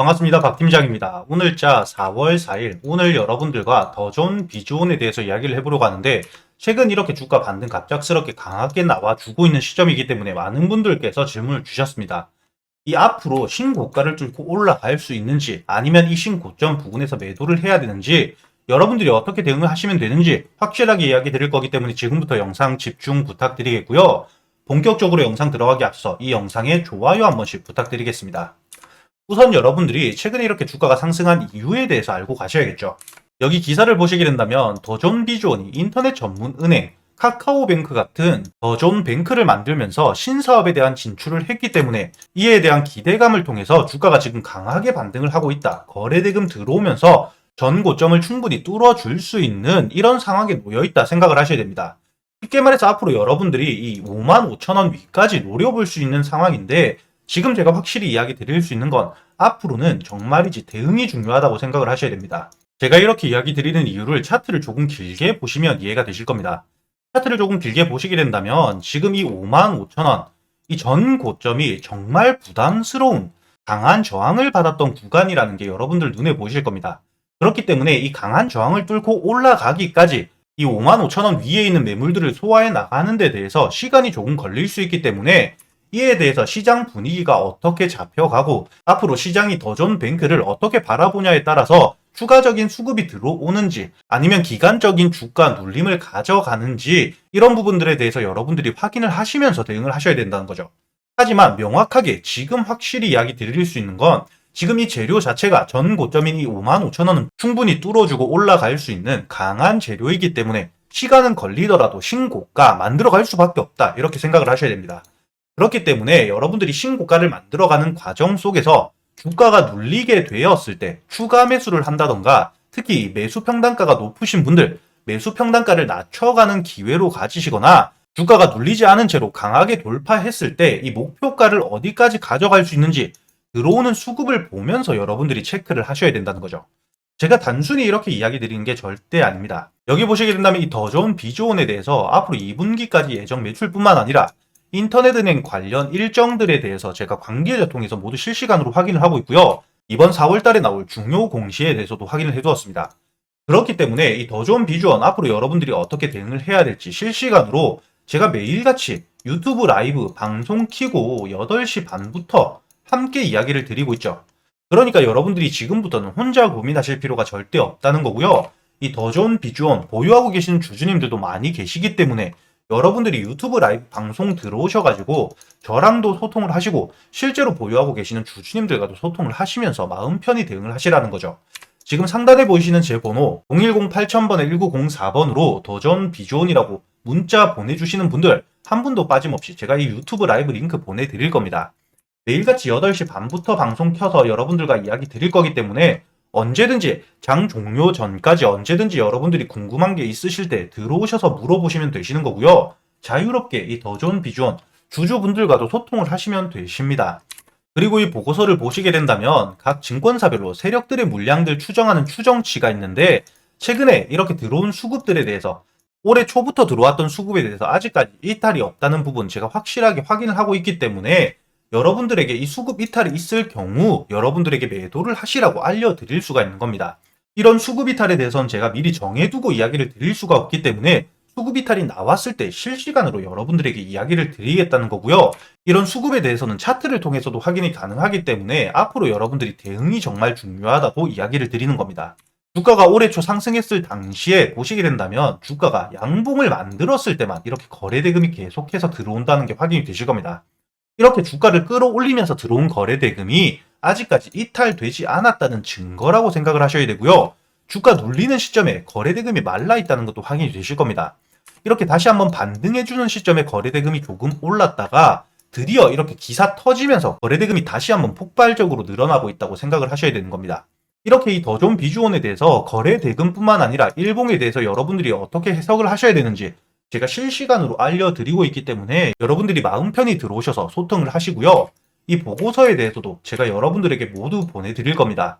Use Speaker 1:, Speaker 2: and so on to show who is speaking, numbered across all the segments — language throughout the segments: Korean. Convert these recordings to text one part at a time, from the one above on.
Speaker 1: 반갑습니다. 박 팀장입니다. 오늘자 4월 4일 오늘 여러분들과 더 좋은 비주온에 대해서 이야기를 해보려고 하는데 최근 이렇게 주가 반등 갑작스럽게 강하게 나와주고 있는 시점이기 때문에 많은 분들께서 질문을 주셨습니다. 이 앞으로 신고가를 뚫고 올라갈 수 있는지 아니면 이 신고점 부근에서 매도를 해야 되는지 여러분들이 어떻게 대응을 하시면 되는지 확실하게 이야기 드릴 거기 때문에 지금부터 영상 집중 부탁드리겠고요. 본격적으로 영상 들어가기 앞서 이 영상에 좋아요 한 번씩 부탁드리겠습니다. 우선 여러분들이 최근에 이렇게 주가가 상승한 이유에 대해서 알고 가셔야겠죠. 여기 기사를 보시게 된다면 더존 비주원이 인터넷 전문 은행, 카카오뱅크 같은 더존 뱅크를 만들면서 신사업에 대한 진출을 했기 때문에 이에 대한 기대감을 통해서 주가가 지금 강하게 반등을 하고 있다. 거래대금 들어오면서 전 고점을 충분히 뚫어줄 수 있는 이런 상황에 놓여 있다 생각을 하셔야 됩니다. 쉽게 말해서 앞으로 여러분들이 이 5만 5천 원 위까지 노려볼 수 있는 상황인데 지금 제가 확실히 이야기 드릴 수 있는 건 앞으로는 정말이지 대응이 중요하다고 생각을 하셔야 됩니다. 제가 이렇게 이야기 드리는 이유를 차트를 조금 길게 보시면 이해가 되실 겁니다. 차트를 조금 길게 보시게 된다면 지금 이 5만 5천 원, 이 전 고점이 정말 부담스러운 강한 저항을 받았던 구간이라는 게 여러분들 눈에 보이실 겁니다. 그렇기 때문에 이 강한 저항을 뚫고 올라가기까지 이 5만 5천 원 위에 있는 매물들을 소화해 나가는 데 대해서 시간이 조금 걸릴 수 있기 때문에 이에 대해서 시장 분위기가 어떻게 잡혀가고 앞으로 시장이 더존 뱅크를 어떻게 바라보냐에 따라서 추가적인 수급이 들어오는지 아니면 기간적인 주가 눌림을 가져가는지 이런 부분들에 대해서 여러분들이 확인을 하시면서 대응을 하셔야 된다는 거죠. 하지만 명확하게 지금 확실히 이야기 드릴 수 있는 건 지금 이 재료 자체가 전 고점인 이 5만 5천 원은 충분히 뚫어주고 올라갈 수 있는 강한 재료이기 때문에 시간은 걸리더라도 신고가 만들어갈 수밖에 없다 이렇게 생각을 하셔야 됩니다. 그렇기 때문에 여러분들이 신고가를 만들어가는 과정 속에서 주가가 눌리게 되었을 때 추가 매수를 한다던가 특히 매수 평단가가 높으신 분들 매수 평단가를 낮춰가는 기회로 가지시거나 주가가 눌리지 않은 채로 강하게 돌파했을 때 이 목표가를 어디까지 가져갈 수 있는지 들어오는 수급을 보면서 여러분들이 체크를 하셔야 된다는 거죠. 제가 단순히 이렇게 이야기 드리는 게 절대 아닙니다. 여기 보시게 된다면 이 더 좋은 비조온에 대해서 앞으로 2분기까지 예정 매출뿐만 아니라 인터넷 은행 관련 일정들에 대해서 제가 관계자 통해서 모두 실시간으로 확인을 하고 있고요. 이번 4월 달에 나올 중요 공시에 대해서도 확인을 해두었습니다. 그렇기 때문에 이 더 좋은 비주얼 앞으로 여러분들이 어떻게 대응을 해야 될지 실시간으로 제가 매일같이 유튜브 라이브 방송 키고 8시 반부터 함께 이야기를 드리고 있죠. 그러니까 여러분들이 지금부터는 혼자 고민하실 필요가 절대 없다는 거고요. 이 더 좋은 비주얼 보유하고 계시는 주주님들도 많이 계시기 때문에 여러분들이 유튜브 라이브 방송 들어오셔가지고 저랑도 소통을 하시고 실제로 보유하고 계시는 주주님들과도 소통을 하시면서 마음 편히 대응을 하시라는 거죠. 지금 상단에 보이시는 제 번호 010-8000번에 1904번으로 더전 비주온이라고 문자 보내주시는 분들 한 분도 빠짐없이 제가 이 유튜브 라이브 링크 보내드릴 겁니다. 매일같이 8시 반부터 방송 켜서 여러분들과 이야기 드릴 거기 때문에 언제든지 장 종료 전까지 언제든지 여러분들이 궁금한 게 있으실 때 들어오셔서 물어보시면 되시는 거고요. 자유롭게 이 더 좋은 비주얼 주주분들과도 소통을 하시면 되십니다. 그리고 이 보고서를 보시게 된다면 각 증권사별로 세력들의 물량들 추정하는 추정치가 있는데 최근에 이렇게 들어온 수급들에 대해서 올해 초부터 들어왔던 수급에 대해서 아직까지 이탈이 없다는 부분 제가 확실하게 확인을 하고 있기 때문에 여러분들에게 이 수급 이탈이 있을 경우 여러분들에게 매도를 하시라고 알려드릴 수가 있는 겁니다. 이런 수급 이탈에 대해서는 제가 미리 정해두고 이야기를 드릴 수가 없기 때문에 수급 이탈이 나왔을 때 실시간으로 여러분들에게 이야기를 드리겠다는 거고요. 이런 수급에 대해서는 차트를 통해서도 확인이 가능하기 때문에 앞으로 여러분들이 대응이 정말 중요하다고 이야기를 드리는 겁니다. 주가가 올해 초 상승했을 당시에 보시게 된다면 주가가 양봉을 만들었을 때만 이렇게 거래 대금이 계속해서 들어온다는 게 확인이 되실 겁니다. 이렇게 주가를 끌어올리면서 들어온 거래 대금이 아직까지 이탈되지 않았다는 증거라고 생각을 하셔야 되고요. 주가 눌리는 시점에 거래 대금이 말라 있다는 것도 확인이 되실 겁니다. 이렇게 다시 한번 반등해주는 시점에 거래 대금이 조금 올랐다가 드디어 이렇게 기사 터지면서 거래 대금이 다시 한번 폭발적으로 늘어나고 있다고 생각을 하셔야 되는 겁니다. 이렇게 이 더 좋은 비주원에 대해서 거래 대금뿐만 아니라 일봉에 대해서 여러분들이 어떻게 해석을 하셔야 되는지 제가 실시간으로 알려드리고 있기 때문에 여러분들이 마음 편히 들어오셔서 소통을 하시고요. 이 보고서에 대해서도 제가 여러분들에게 모두 보내드릴 겁니다.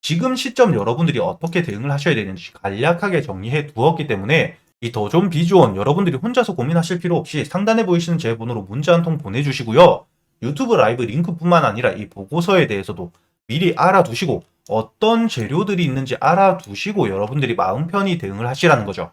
Speaker 1: 지금 시점 여러분들이 어떻게 대응을 하셔야 되는지 간략하게 정리해 두었기 때문에 이더 좋은 비주원 여러분들이 혼자서 고민하실 필요 없이 상단에 보이시는 제 번호로 문자 한 통 보내주시고요. 유튜브 라이브 링크뿐만 아니라 이 보고서에 대해서도 미리 알아두시고 어떤 재료들이 있는지 알아두시고 여러분들이 마음 편히 대응을 하시라는 거죠.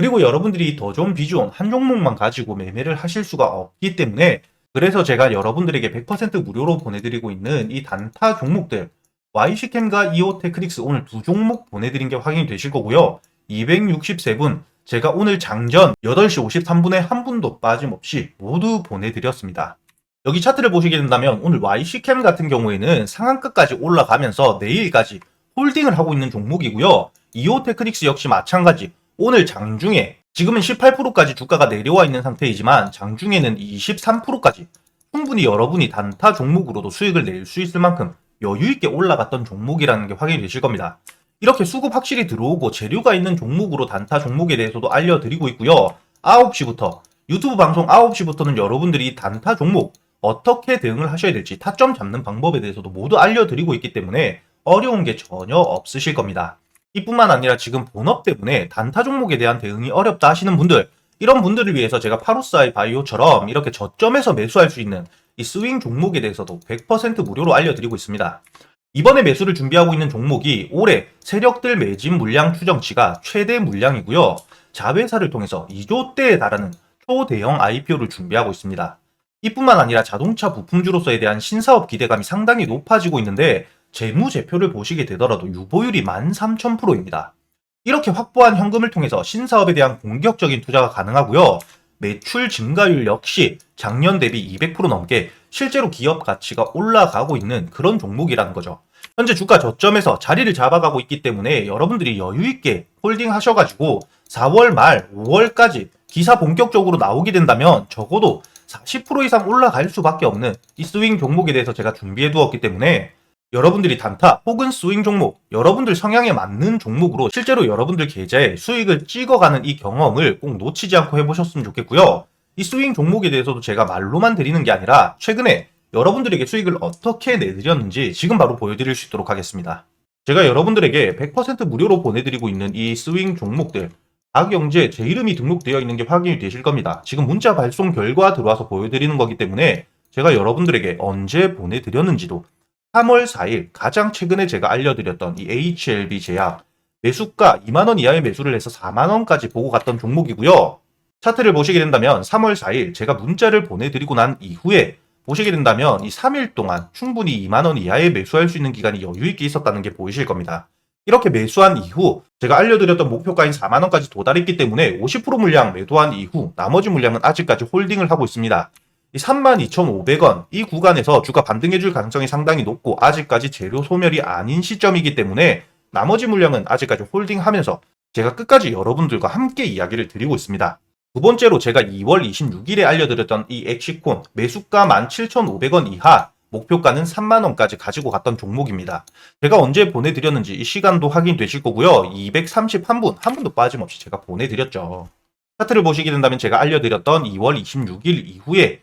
Speaker 1: 그리고 여러분들이 더 좋은 비주얼 한 종목만 가지고 매매를 하실 수가 없기 때문에 그래서 제가 여러분들에게 100% 무료로 보내드리고 있는 이 단타 종목들 Y시캠과 이오테크닉스 오늘 두 종목 보내드린 게 확인이 되실 거고요. 263분 제가 오늘 장전 8시 53분에 한 분도 빠짐없이 모두 보내드렸습니다. 여기 차트를 보시게 된다면 오늘 YC캠 같은 경우에는 상한가까지 올라가면서 내일까지 홀딩을 하고 있는 종목이고요. 이오테크닉스 역시 마찬가지 오늘 장중에 지금은 18%까지 주가가 내려와 있는 상태이지만 장중에는 23%까지 충분히 여러분이 단타 종목으로도 수익을 낼 수 있을 만큼 여유 있게 올라갔던 종목이라는 게 확인이 되실 겁니다. 이렇게 수급 확실히 들어오고 재료가 있는 종목으로 단타 종목에 대해서도 알려드리고 있고요. 9시부터 유튜브 방송 9시부터는 여러분들이 단타 종목 어떻게 대응을 하셔야 될지 타점 잡는 방법에 대해서도 모두 알려드리고 있기 때문에 어려운 게 전혀 없으실 겁니다. 이뿐만 아니라 지금 본업 때문에 단타 종목에 대한 대응이 어렵다 하시는 분들 이런 분들을 위해서 제가 파로스아이 바이오처럼 이렇게 저점에서 매수할 수 있는 이 스윙 종목에 대해서도 100% 무료로 알려드리고 있습니다. 이번에 매수를 준비하고 있는 종목이 올해 세력들 매진 물량 추정치가 최대 물량이고요. 자회사를 통해서 2조대에 달하는 초대형 IPO를 준비하고 있습니다. 이뿐만 아니라 자동차 부품주로서에 대한 신사업 기대감이 상당히 높아지고 있는데 재무제표를 보시게 되더라도 유보율이 13,000%입니다. 이렇게 확보한 현금을 통해서 신사업에 대한 공격적인 투자가 가능하고요. 매출 증가율 역시 작년 대비 200% 넘게 실제로 기업 가치가 올라가고 있는 그런 종목이라는 거죠. 현재 주가 저점에서 자리를 잡아가고 있기 때문에 여러분들이 여유 있게 홀딩 하셔가지고 4월 말 5월까지 기사 본격적으로 나오게 된다면 적어도 40% 이상 올라갈 수밖에 없는 이 스윙 종목에 대해서 제가 준비해 두었기 때문에 여러분들이 단타 혹은 스윙 종목, 여러분들 성향에 맞는 종목으로 실제로 여러분들 계좌에 수익을 찍어가는 이 경험을 꼭 놓치지 않고 해보셨으면 좋겠고요. 이 스윙 종목에 대해서도 제가 말로만 드리는 게 아니라 최근에 여러분들에게 수익을 어떻게 내드렸는지 지금 바로 보여드릴 수 있도록 하겠습니다. 제가 여러분들에게 100% 무료로 보내드리고 있는 이 스윙 종목들 박영재 제 이름이 등록되어 있는 게 확인이 되실 겁니다. 지금 문자 발송 결과 들어와서 보여드리는 거기 때문에 제가 여러분들에게 언제 보내드렸는지도 3월 4일 가장 최근에 제가 알려드렸던 이 HLB 제약 매수가 2만원 이하의 매수를 해서 4만원까지 보고 갔던 종목이고요. 차트를 보시게 된다면 3월 4일 제가 문자를 보내드리고 난 이후에 보시게 된다면 이 3일 동안 충분히 2만원 이하의 매수할 수 있는 기간이 여유있게 있었다는 게 보이실 겁니다. 이렇게 매수한 이후 제가 알려드렸던 목표가인 4만원까지 도달했기 때문에 50% 물량 매도한 이후 나머지 물량은 아직까지 홀딩을 하고 있습니다. 이 32,500원 이 구간에서 주가 반등해줄 가능성이 상당히 높고 아직까지 재료 소멸이 아닌 시점이기 때문에 나머지 물량은 아직까지 홀딩하면서 제가 끝까지 여러분들과 함께 이야기를 드리고 있습니다. 두 번째로 제가 2월 26일에 알려드렸던 이 엑시콘 매수가 17,500원 이하 목표가는 3만원까지 가지고 갔던 종목입니다. 제가 언제 보내드렸는지 이 시간도 확인되실 거고요. 231분, 한 분도 빠짐없이 제가 보내드렸죠. 차트를 보시게 된다면 제가 알려드렸던 2월 26일 이후에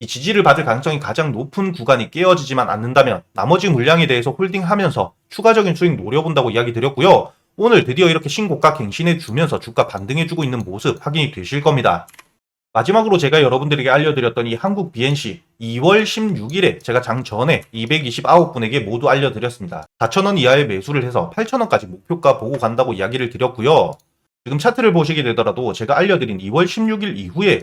Speaker 1: 이 지지를 받을 가능성이 가장 높은 구간이 깨어지지만 않는다면 나머지 물량에 대해서 홀딩하면서 추가적인 수익 노려본다고 이야기 드렸고요. 오늘 드디어 이렇게 신고가 갱신해 주면서 주가 반등해주고 있는 모습 확인이 되실 겁니다. 마지막으로 제가 여러분들에게 알려드렸던 이 한국 BNC 2월 16일에 제가 장 전에 229분에게 모두 알려드렸습니다. 4,000원 이하의 매수를 해서 8,000원까지 목표가 보고 간다고 이야기를 드렸고요. 지금 차트를 보시게 되더라도 제가 알려드린 2월 16일 이후에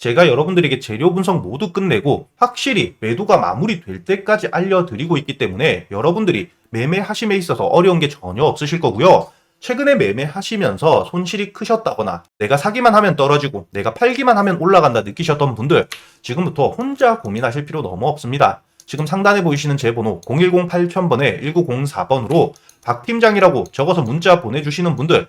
Speaker 1: 제가 여러분들에게 재료 분석 모두 끝내고 확실히 매도가 마무리될 때까지 알려드리고 있기 때문에 여러분들이 매매하심에 있어서 어려운 게 전혀 없으실 거고요. 최근에 매매하시면서 손실이 크셨다거나 내가 사기만 하면 떨어지고 내가 팔기만 하면 올라간다 느끼셨던 분들 지금부터 혼자 고민하실 필요 너무 없습니다. 지금 상단에 보이시는 제 번호 010-8000번에 1904번으로 박 팀장이라고 적어서 문자 보내주시는 분들